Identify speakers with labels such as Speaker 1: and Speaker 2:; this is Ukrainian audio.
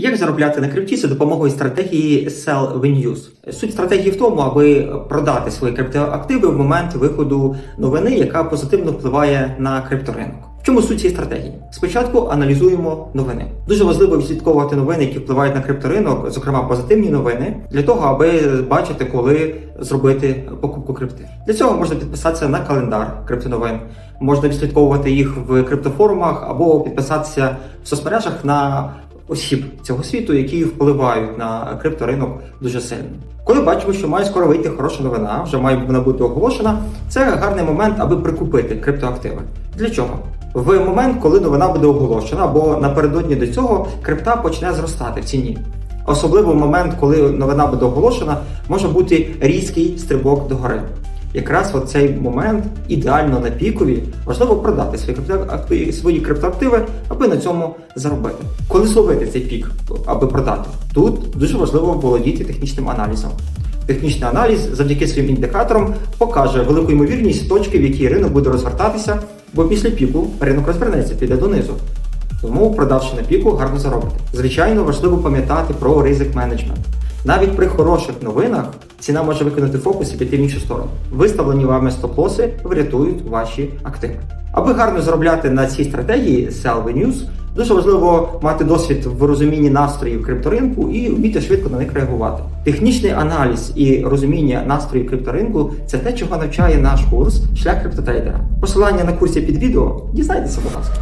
Speaker 1: Як заробляти на крипті за допомогою стратегії Sell When Use? Суть стратегії в тому, аби продати свої криптоактиви в момент виходу новини, яка позитивно впливає на крипторинок. В чому суть цієї стратегії? Спочатку аналізуємо новини. Дуже важливо відслідковувати новини, які впливають на крипторинок, зокрема позитивні новини, для того, аби бачити, коли зробити покупку крипти. Для цього можна підписатися на календар криптоновин, можна відслідковувати їх в криптофорумах або підписатися в соцмережах на осіб цього світу, які впливають на крипторинок дуже сильно. Коли бачимо, що має скоро вийти хороша новина, вже має вона бути оголошена, це гарний момент, аби прикупити криптоактиви. Для чого? В момент, коли новина буде оголошена, або напередодні до цього крипта почне зростати в ціні. Особливо в момент, коли новина буде оголошена, може бути різкий стрибок догори. Якраз в цей момент ідеально на пікові важливо продати свої криптоактиви, свої криптоактиви, аби на цьому заробити. Коли зловити цей пік, аби продати, тут дуже важливо володіти технічним аналізом. Технічний аналіз завдяки своїм індикаторам покаже велику ймовірність точки, в якій ринок буде розвертатися, бо після піку ринок розвернеться, піде донизу. Тому, продавши на піку, гарно заробити. Звичайно, важливо пам'ятати про ризик менеджмент. Навіть при хороших новинах ціна може викинути фокус і піти в іншу сторону. Виставлені вами стоп-лоси врятують ваші активи. Аби гарно заробляти на цій стратегії Sell the News, дуже важливо мати досвід в розумінні настроїв крипторинку і вміти швидко на них реагувати. Технічний аналіз і розуміння настроїв крипторинку це те, чого навчає наш курс шлях криптотрейдера. Посилання на курсі під відео дізнайтеся, будь ласка.